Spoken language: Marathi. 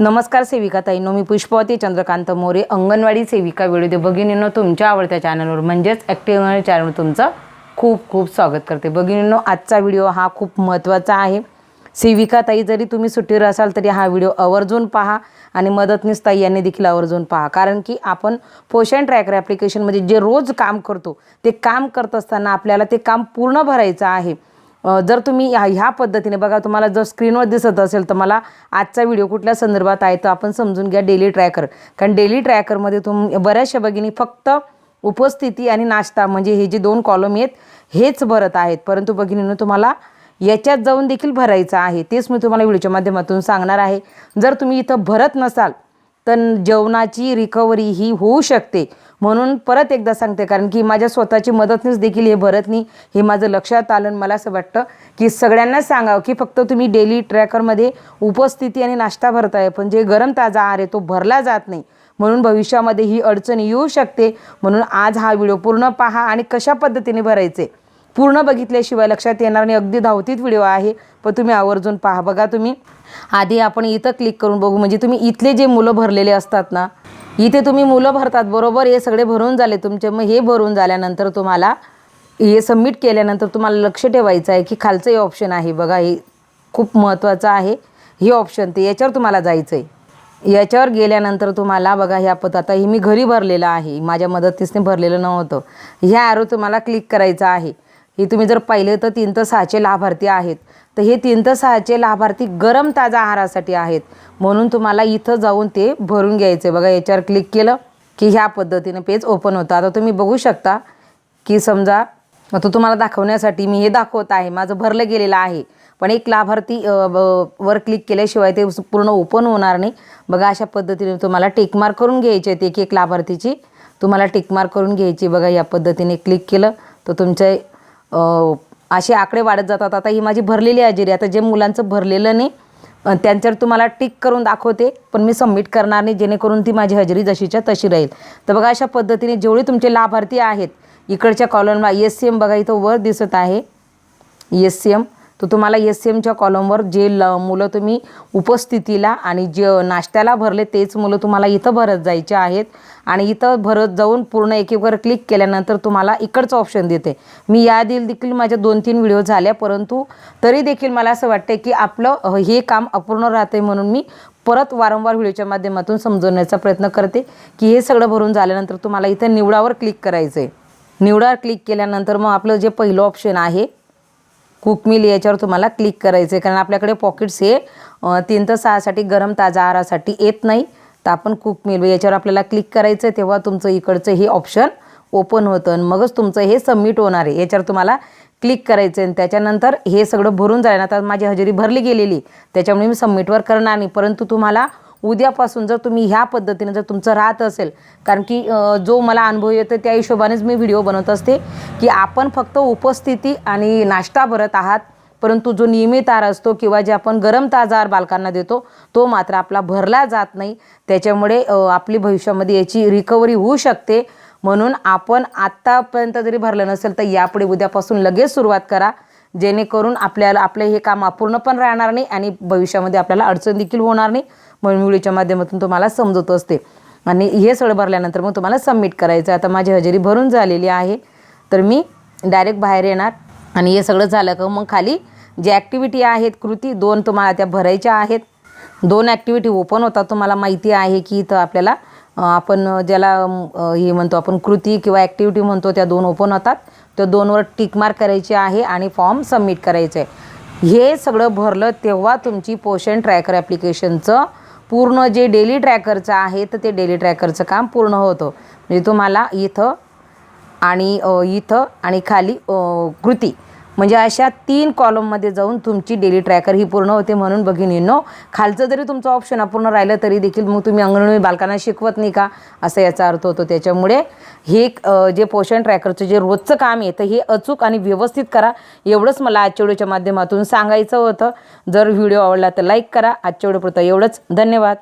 नमस्कार सेविका ताईनो मी पुष्पवती चंद्रकांत मोरे अंगणवाडी सेविका व्हिडिओ भगिनींनो तुमच्या आवडत्या चॅनलवर म्हणजेच ॲक्टिव्ह अंगणवाडी चॅनलवर तुमचं खूप खूप स्वागत करते. भगिनींनो आजचा व्हिडिओ हा खूप महत्त्वाचा आहे. सेविका ताई जरी तुम्ही सुट्टीवर असाल तरी हा व्हिडिओ आवर्जून पहा आणि मदतनीस ताई यांनी देखील आवर्जून पहा. कारण की आपण पोषण ट्रॅकर ॲप्लिकेशनमध्ये जे रोज काम करतो ते काम करत असताना आपल्याला ते काम पूर्ण भरायचं आहे. जर तुम्ही ह्या ह्या पद्धतीने बघा तुम्हाला जर स्क्रीनवर दिसत असेल तर मला आजचा व्हिडिओ कुठल्या संदर्भात आहे तर आपण समजून घ्या डेली ट्रॅकर कारण डेली ट्रॅकरमध्ये तुम बऱ्याचशा भगिनी फक्त उपस्थिती आणि नाश्ता म्हणजे हे जे दोन कॉलम आहेत हेच भरत आहेत. परंतु भगिनीनं तुम्हाला याच्यात जाऊन देखील भरायचं आहे. तेच मी तुम्हाला व्हिडिओच्या माध्यमातून सांगणार आहे. जर तुम्ही इथं भरत नसाल तर जेवणाची रिकव्हरी ही होऊ शकते. म्हणून परत एकदा सांगते कारण की माझ्या स्वतःची मदतनीच देखील हे भरत नाही. हे माझं लक्षात आलं मला असं वाटतं की सगळ्यांना सांगावं की फक्त तुम्ही डेली ट्रॅकरमध्ये उपस्थिती आणि नाश्ता भरताय पण जे गरम ताजा आहार आहे तो भरला जात नाही. म्हणून भविष्यामध्ये ही अडचण येऊ शकते. म्हणून आज हा व्हिडिओ पूर्ण पहा आणि कशा पद्धतीने भरायचे. पूर्ण बघितल्याशिवाय लक्षात येणार नाही अगदी धावतीत व्हिडिओ आहे पण तुम्ही आवर्जून पहा. बघा तुम्ही. आधी आपण इथं क्लिक करून बघू. म्हणजे तुम्ही इथले जे मुलं भरलेले असतात ना इथे तुम्ही मुलं भरतात बरोबर? हे सगळे भरून झाले तुमचे. मग हे भरून झाल्यानंतर तुम्हाला हे सबमिट केल्यानंतर तुम्हाला लक्ष ठेवायचं आहे की खालचं हे ऑप्शन आहे. बघा हे खूप महत्त्वाचं आहे. हे ऑप्शन ते याच्यावर तुम्हाला जायचं आहे याच्यावर गेल्यानंतर तुम्हाला बघा ह्या पद आता हे मी घरी भरलेलं आहे. माझ्या मदतीसने भरलेलं नव्हतं. ह्या ॲरो तुम्हाला क्लिक करायचं आहे. हे तुम्ही जर पाहिले तर तीन तर सहाचे लाभार्थी आहेत. तर हे तीन तर सहाचे लाभार्थी गरम ताजा आहारासाठी आहेत. म्हणून तुम्हाला इथं जाऊन ते भरून घ्यायचे. बघा याच्यावर क्लिक केलं की ह्या पद्धतीने पेज ओपन होतं. आता तुम्ही बघू शकता की समजा तो तुम्हाला दाखवण्यासाठी मी हे दाखवत आहे. माझं भरलं गेलेलं आहे. पण एक लाभार्थी वर क्लिक केल्याशिवाय ते पूर्ण ओपन होणार नाही. बघा अशा पद्धतीने तुम्हाला टेकमार्क करून घ्यायचे आहेत एक एक लाभार्थीची. तुम्हाला टेकमार्क करून घ्यायची. बघा या पद्धतीने क्लिक केलं तर तुमच्या असे आकडे वाढत जातात. आता ही माझी भरलेली हजेरी आता जे मुलांचं भरलेलं नाही त्यांच्यावर तुम्हाला टिक करून दाखवते पण मी सबमिट करणार नाही जेणेकरून ती माझी हजेरी जशीच्या तशी राहील. तर बघा अशा पद्धतीने जेवढे तुमचे लाभार्थी आहेत इकडच्या कॉलमला एस सी एम बघा इथं वर दिसत आहे. एस सी एम तर तुम्हाला एस सी एमच्या कॉलमवर जे ल मुलं तुम्ही उपस्थितीला आणि जे नाश्त्याला भरले तेच मुलं तुम्हाला इथं भरत जायचे आहेत. आणि इथं भरत जाऊन पूर्ण एक क्लिक केल्यानंतर तुम्हाला इकडचं ऑप्शन देते. मी याआधी देखील माझ्या दोन तीन व्हिडिओ झाल्या परंतु तरी देखील मला असं वाटतं की आपलं हे काम अपूर्ण राहते म्हणून मी परत वारंवार व्हिडिओच्या माध्यमातून समजवण्याचा प्रयत्न करते की हे सगळं भरून झाल्यानंतर तुम्हाला इथं निवडावर क्लिक करायचं आहे निवडावर क्लिक केल्यानंतर मग आपलं जे पहिलं ऑप्शन आहे कुक मिल याच्यावर तुम्हाला क्लिक करायचं आहे कारण आपल्याकडे पॉकेट्स हे तीन तर सहासाठी गरम ताजा आहारासाठी येत नाही. तर आपण कुक मिल याच्यावर आपल्याला क्लिक करायचं आहे तेव्हा तुमचं इकडचं हे ऑप्शन ओपन होतं. आणि मगच तुमचं हे सबमिट होणार आहे. याच्यावर तुम्हाला क्लिक करायचं आहे आणि त्याच्यानंतर हे सगळं भरून जाईल. आता माझी हजेरी भरली गेलेली. त्याच्यामुळे मी सबमिटवर करणार नाही. परंतु तुम्हाला उद्यापासून जर तुम्ही ह्या पद्धतीनं जर तुमचं राहत असेल कारण की जो मला अनुभव येतो त्या हिशोबानेच मी व्हिडिओ बनवत असते की आपण फक्त उपस्थिती आणि नाश्ता भरत आहात परंतु जो नियमित आहार असतो किंवा जे आपण गरम ताजार बालकांना देतो तो मात्र आपला भरला जात नाही. त्याच्यामुळे आपली भविष्यामध्ये याची रिकव्हरी होऊ शकते. म्हणून आपण आत्तापर्यंत जरी भरलं नसेल तर यापुढे उद्यापासून लगेच सुरुवात करा. जेणेकरून आपल्याला आपले हे काम अपूर्ण पण राहणार नाही आणि भविष्यामध्ये आपल्याला अडचण देखील होणार नाही म्हणून व्हिडिओच्या माध्यमातून तुम्हाला समजत असते. आणि हे सगळं भरल्यानंतर मग तुम्हाला सबमिट करायचं आहे. आता माझी हजेरी भरून झालेली आहे. तर मी डायरेक्ट बाहेर येणार आणि हे सगळं झालं का मग खाली जे ॲक्टिव्हिटी आहेत कृती दोन तुम्हाला त्या भरायच्या आहेत. दोन ॲक्टिव्हिटी ओपन होतात. तुम्हाला माहिती आहे की इथं आपल्याला आपण ज्याला हे म्हणतो आपण कृती किंवा ॲक्टिव्हिटी म्हणतो त्या दोन ओपन होतात. तर दोनवर टिक मार्क करायची आहे आणि फॉर्म सबमिट करायचं आहे हे सगळं भरलं तेव्हा तुमची पोषण ट्रॅकर ॲप्लिकेशनचं पूर्ण जे डेली ट्रॅकरचं आहे तर ते डेली ट्रॅकरचं काम पूर्ण होतं. म्हणजे तुम्हाला इथं आणि इथं आणि खाली कृती. म्हणजे अशा तीन कॉलममध्ये जाऊन तुमची डेली ट्रॅकर ही पूर्ण होते म्हणून बघिनींनो खालचं जरी तुमचं ऑप्शन अपूर्ण राहिलं तरी देखील मग तुम्ही अंगणवाडी बालकांना शिकवत नाही का? असा याचा अर्थ होतो त्याच्यामुळे हे जे पोषण ट्रॅकरचं जे रोजचं काम आहे तर हे अचूक आणि व्यवस्थित करा. एवढंच मला आजच्या व्हिडिओच्या माध्यमातून सांगायचं होतं. जर व्हिडिओ आवडला तर लाईक करा. आजच्या व्हिडिओपुरतं एवढंच. धन्यवाद.